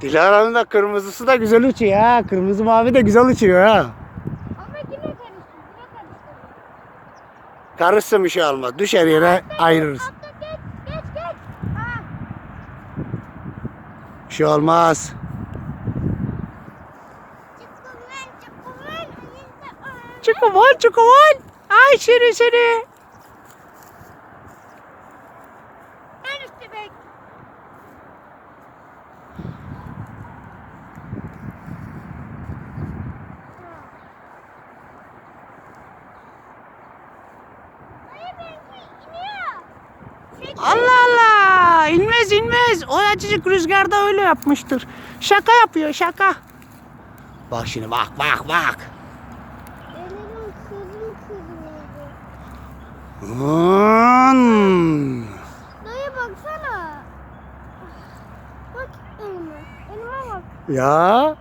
Dilara'nın da kırmızısı da güzel uçuyor ha. Kırmızı mavi de güzel uçuyor ha. Ama yine karıştı. Yine karıştı. Karışsın bir şey olmaz. Düşer yere ayırırız. Atla geç geç geç. Ha. Bir şey olmaz. Çıkıver çıkıver. Ayında Çıkıvan çıkıvan. Ay seni seni. En üstte bek. Allah Allah. İnmez inmez. O açıcık rüzgarda öyle yapmıştır. Şaka yapıyor şaka. Bak şimdi bak bak bak. Ellerim kırın kırıldı. Hmm. Dayı baksana. Bak elime. Elime bak. Ya